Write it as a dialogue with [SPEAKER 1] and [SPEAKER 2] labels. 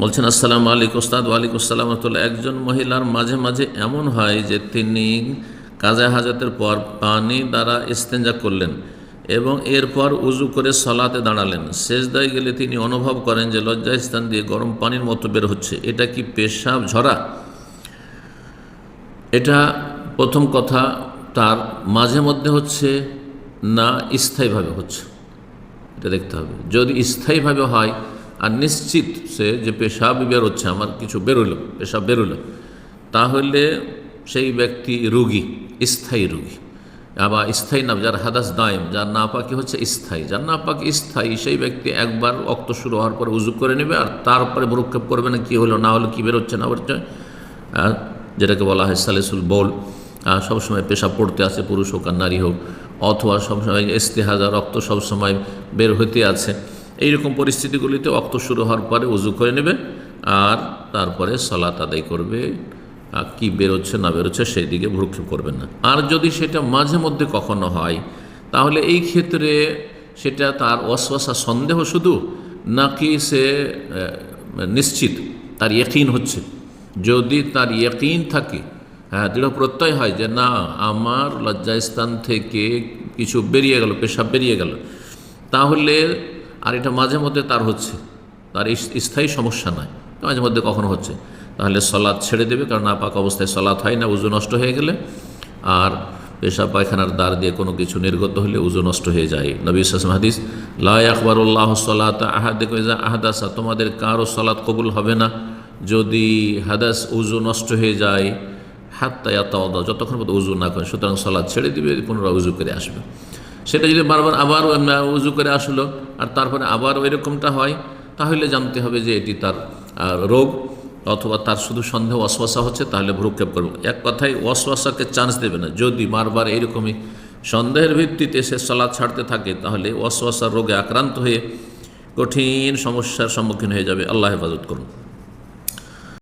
[SPEAKER 1] বলছেন, আসসালামু আলাইকুম ওস্তাদ ওয়ালাইকুম আসসালাম একজন মহিলার মাঝে মাঝে এমন হয় যে তিনি কাজা হাজাতের পর পানি দ্বারা ইস্তেঞ্জা করলেন এবং এরপর উজু করে সলাতে দাঁড়ালেন। শেষদায় গেলে তিনি অনুভব করেন যে লজ্জা স্থান দিয়ে গরম পানির মতো বের হচ্ছে। এটা কি পেশাব ঝরা? এটা প্রথম কথা তার মাঝে মধ্যে হচ্ছে না, স্থায়ীভাবে হচ্ছে। এটা দেখতে হবে। যদি স্থায়ীভাবে হয় আর নিশ্চিত সে যে পেশাব বেরোচ্ছে আমার কিছু বেরোলো পেশাব বেরোলো, তাহলে সেই ব্যক্তি রুগী, স্থায়ী রুগী। আবার স্থায়ী না, যার হাদাস দায়ম, যার না নাপাকি হচ্ছে স্থায়ী। যার না নাপাকি স্থায়ী, সেই ব্যক্তি একবার অক্ত শুরু হওয়ার পরে উজু করে নেবে আর তারপরে ভ্রুক্ষেপ করবে না, কী হলো না হলো, কী বেরোচ্ছে না বেরোচ্ছে। যেটাকে বলা হয় সালেসুল বল। সবসময় পেশা পড়তে আছে পুরুষ হোক আর নারী হোক, অথবা সবসময় ইস্তেহাজা, রক্ত সবসময় বের হইতে আছে এইরকম পরিস্থিতিগুলিতে অক্ত শুরু হওয়ার পরে উজু করে নেবে আর তারপরে সলাত আদায় করবে। কি বেরোচ্ছে না বেরোচ্ছে সেই দিকে ভ্রুক্ষেপ করবেন না। আর যদি সেটা মাঝে মধ্যে কখনো হয়, তাহলে এই ক্ষেত্রে সেটা তার অশ্বাসা সন্দেহ শুধু, নাকি সে নিশ্চিত তার ইয়কিন হচ্ছে। যদি তার ইয়কিন থাকে হ্যাঁ দৃঢ় প্রত্যয় হয় যে না, আমার লজ্জাস্থান থেকে কিছু বেরিয়ে গেল, পেশাব বেরিয়ে গেল, তাহলে আর এটা মাঝে মধ্যে তার হচ্ছে। তার স্থায়ী সমস্যা নয় মাঝে মধ্যে কখনো হচ্ছে। তাহলে সলাদ ছেড়ে দেবে, কারণ নাপাক অবস্থায় সলাদ হয় না, উজু নষ্ট হয়ে গেলে। আর পেশাব, পায়খানার দ্বার দিয়ে কোনো কিছু নির্গত হলে উজু নষ্ট হয়ে যায়। নবী ইসলাম হাদিস, লা আকবরুল্লাহ সলাত আহাদে আহাদাসা, তোমাদের কারও সলাৎ কবুল হবে না। যদি হাদাস উজু নষ্ট হয়ে যায় হাত তায়াতাওদা যতক্ষণ পর্যন্ত উজু না করে, সুতরাং সলাদ ছেড়ে দিবে, পুনরায় উজু করে আসবে। সেটা যদি বারবার আবার উজু করে আসলো আর তারপরে আবার এরকমটা হয়, তাহলে জানতে হবে যে এটি তার রোগ অথবা তার শুধু সন্দেহ অশ্বাসা হচ্ছে, তাহলে ভ্রুক্ষেপ করবে। এক কথায় অশ্বাসাকে চান্স দেবে না। যদি বারবার এইরকমই সন্দেহের ভিত্তিতে সে সলাদ ছাড়তে থাকে, তাহলে অশ্বাসার রোগে আক্রান্ত হয়ে কঠিন সমস্যার সম্মুখীন হয়ে যাবে। আল্লাহ হেফাজত করুন।